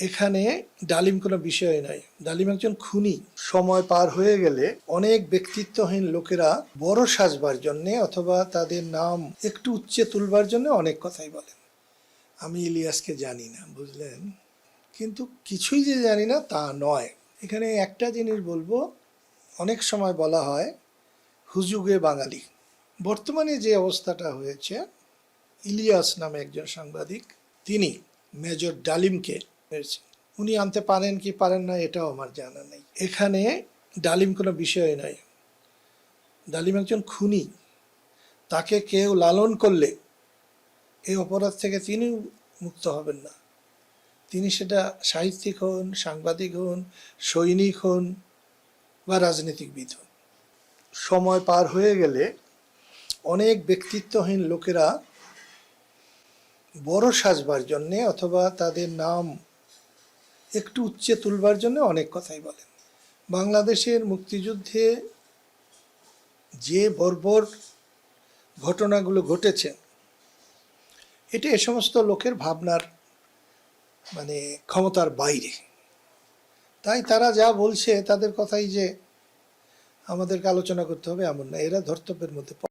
এখানে ডালিম কোনো বিষয় নয় ডালিম একজন খুনি। সময় পার হয়ে গেলে অনেক ব্যক্তিত্বহীন লোকেরা বড় সাজবার জন্য অথবা তাদের নাম একটু উচ্চে তুলবার জন্য অনেক কথাই বলেন। আমি ইলিয়াসকে জানি না, বুঝলেন? কিন্তু কিছুই যে জানি না তা নয়। এখানে একটা জিনিস বলব, অনেক সময় বলা হয়, হুজুগে বাঙালি। বর্তমানে যে অবস্থাটা হয়েছে, ইলিয়াস নামে একজন সাংবাদিক, তিনি মেজর ডালিমকে মেরেছেন উনি আনতে পারেন কি পারেন না এটাও আমার জানা নেই। এখানে ডালিম কোনো বিষয় নয়। ডালিম একজন খুনি। তাকে কেউ লালন করলে এই অপরাধ থেকে তিনি মুক্ত হবেন না। তিনি সেটা সাহিত্যিক হন, সাংবাদিক হন, সৈনিক হন বা রাজনীতিকবিদ হন। সময় পার হয়ে গেলে অনেক ব্যক্তিত্বহীন লোকেরা বড় সাজবার জন্যে অথবা তাদের নাম একটু উচ্চে তুলবার জন্য অনেক কথাই বলেন। বাংলাদেশের মুক্তিযুদ্ধে যে বর্বর ঘটনাগুলো ঘটেছে, এটা এ সমস্ত লোকের ভাবনার মানে ক্ষমতার বাইরে। তাই তারা যা বলছে, তাদের কথাই যে আমাদেরকে আলোচনা করতে হবে, এমন না। এরা ধর্তব্যের মধ্যে।